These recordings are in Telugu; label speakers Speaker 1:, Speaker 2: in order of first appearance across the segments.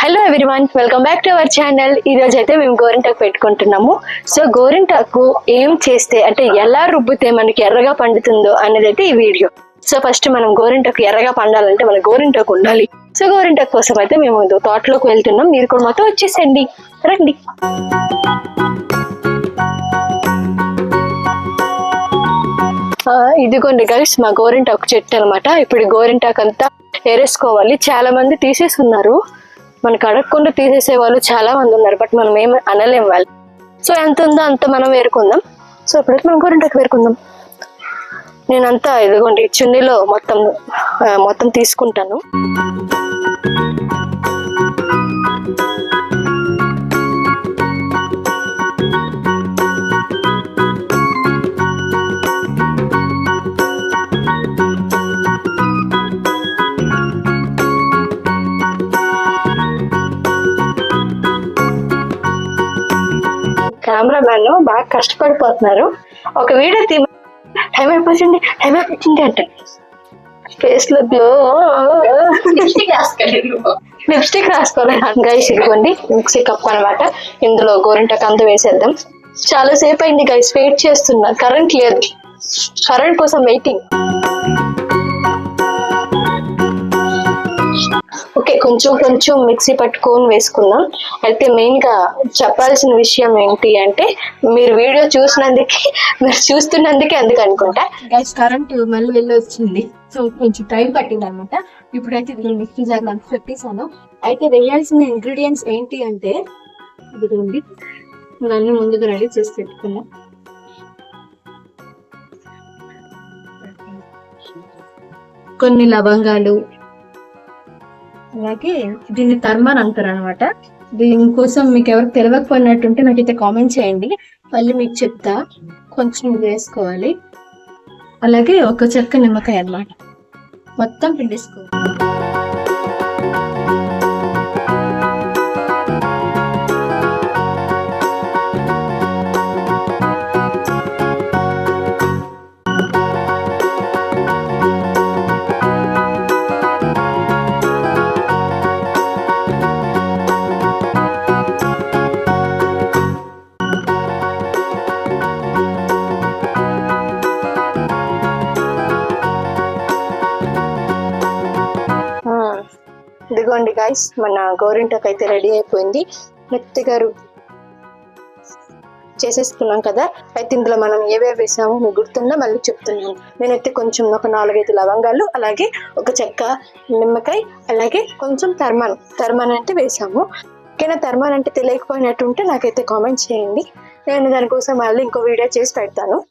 Speaker 1: Hello everyone welcome back to our channel ఈ రోజు అయితే మేము గోరింటాకు పెట్టుకుంటున్నాము. సో గోరింటాకు ఏం చేస్తే అంటే ఎలా రుబ్బితే మనకి ఎర్రగా పండుతుందో అనేది అయితే ఈ వీడియో. సో ఫస్ట్ మనం గోరింటాకు ఎర్రగా పండాలంటే మన గోరింటాకు ఉండాలి. సో గోరింటాకు కోసం అయితే మేము తోటలోకి వెళ్తున్నాం. మీరు కూడా మాతో వచ్చేసండి. రండి. ఇదిగోండి గైస్ మా గోరింటాకు చెట్టు అనమాట ఇప్పుడు గోరింటాకు అంతా ఏరేసుకోవాలి చాలా మంది తీసేసుకున్నారు మనకు అడగకుండా తీసేసే వాళ్ళు చాలా మంది ఉన్నారు బట్ మనం ఏం అనలేం వాళ్ళు. సో ఎంత ఉందో అంత మనం వేరుకుందాం. సో ఇప్పుడైతే మనం గోరింటాకు వేరుకుందాం. నేనంతా ఇదిగోండి చున్నీలో మొత్తం మొత్తం తీసుకుంటాను. కెమెరామ్యాన్ బాగా కష్టపడిపోతున్నారు. ఒక వీడియో తీ టైం అయిపోతుంది టైం అయిపోతుంది అంటే. ఫేస్లో గ్లో లిప్స్టిక్ రాసుకోలేదు. గైస్ ఇదిగోండి మిక్సీ కప్ అనమాట. ఇందులో గోరింటకు అంత వేసేద్దాం. చాలా సేపు అయింది గైస్ వెయిట్ చేస్తున్నా. కరెంట్ లేదు. కరెంట్ కోసం వెయిటింగ్ ఓకే కొంచెం కొంచెం మిక్సీ పట్టుకొని వేసుకుందాం. అయితే మెయిన్గా చెప్పాల్సిన విషయం ఏంటి అంటే మీరు వీడియో చూసినందుకే మీరు చూస్తున్నందుకే అందుకు అనుకుంటా.
Speaker 2: గైస్ కరెంట్ మళ్ళీ వెళ్ళి వచ్చింది. సో కొంచెం టైం పట్టింది అనమాట ఇప్పుడైతే ఇది మిక్సీ జార్ అంత పెట్టేశాను అయితే వేయాల్సిన ఇంగ్రీడియంట్స్ ఏంటి అంటే ఇదిగోండి. ఇవన్నీ ముందుగా రెడీ చేసి పెట్టుకున్నా కొన్ని లవంగాలు అలాగే దీన్ని తర్మన్ అంటారు అనమాట దీనికోసం మీకు ఎవరికి తెలియకపోయినట్టుంటే నాకైతే కామెంట్ చేయండి. మళ్ళీ మీకు చెప్తా. కొంచెం వేసుకోవాలి. అలాగే ఒక చెక్క నిమ్మకాయ అన్నమాట. మొత్తం
Speaker 1: పిండేసుకోవాలి ఇదిగోండి గాయస్ మన గోరింటకు అయితే రెడీ అయిపోయింది. నెక్స్ట్ చేసేసుకున్నాం కదా. అయితే ఇందులో మనం ఏవేవి వేసామో మీకు గుర్తుందా? మళ్ళీ చెప్తున్నాను. నేనైతే కొంచెం ఒక నాలుగైదు లవంగాలు అలాగే ఒక చెక్క నిమ్మకాయ అలాగే కొంచెం తర్మాన్ తర్మాన్ అంటే వేసాము. ఓకేనా? తర్మాన్ అంటే తెలియకపోయినట్టు ఉంటే నాకైతే కామెంట్ చేయండి. నేను దానికోసం మళ్ళీ ఇంకో వీడియో చేసి పెడతాను.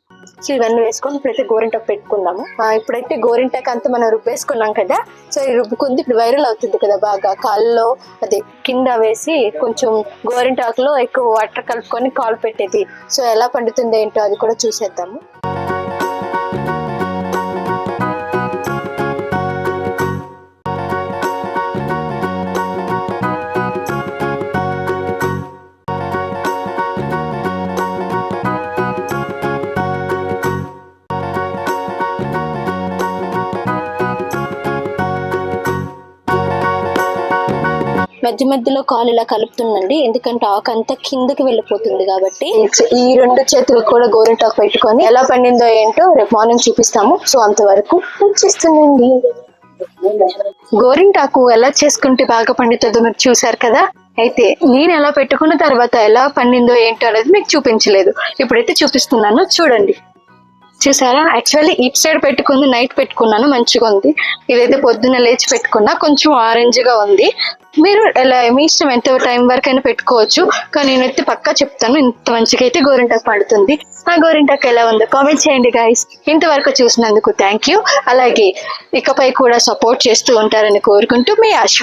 Speaker 1: సో ఇవన్నీ వేసుకొని ఇప్పుడైతే గోరింటాకు పెట్టుకుందాము. ఇప్పుడైతే గోరింటాకు అంతా మనం రుబ్బేసుకున్నాం కదా సో ఈ రుబ్బుకుంది ఇప్పుడు వైరల్ అవుతుంది కదా బాగా. కాల్లో అదే కింద వేసి కొంచెం గోరింటాకులో ఎక్కువ వాటర్ కలుపుకొని కాలు పెట్టేది. సో ఎలా పండుతుంది ఏంటో అది కూడా చూసేద్దాము. మధ్య మధ్యలో కాలు ఇలా కలుపుతుండండి ఎందుకంటే ఆకు అంతా కిందకి వెళ్ళిపోతుంది కాబట్టి. ఈ రెండు చేతులు కూడా గోరింటాకు పెట్టుకొని ఎలా పండిందో ఏంటో రేపు మార్నింగ్ చూపిస్తాము. సో అంతవరకు వచ్చేస్తుందండి. గోరింటాకు ఎలా చేసుకుంటే బాగా పండుతుందో మీరు చూసారు కదా? అయితే నేను ఎలా పెట్టుకున్న తర్వాత ఎలా పండిందో ఏంటో అనేది మీకు చూపించలేదు. ఇప్పుడైతే చూపిస్తున్నాను. చూడండి. చూసారా? యాక్చువల్లీ ఇట్ సైడ్ పెట్టుకుంది నైట్ పెట్టుకున్నాను. మంచిగా ఉంది. ఇదైతే పొద్దున్న లేచి పెట్టుకున్నా కొంచెం ఆరెంజ్గా ఉంది. మీరు ఎలా మీ ఇష్టం ఎంత టైం వరకు అయినా పెట్టుకోవచ్చు. కానీ నేనైతే పక్కా చెప్తాను ఇంత మంచిగా అయితే గోరింటాకు పండుతుంది. ఆ గోరింటాకు ఎలా ఉందో కామెంట్ చేయండి గాయస్ ఇంతవరకు చూసినందుకు థ్యాంక్ యూ అలాగే ఇకపై కూడా సపోర్ట్ చేస్తూ ఉంటారని కోరుకుంటూ మీ ఆశ.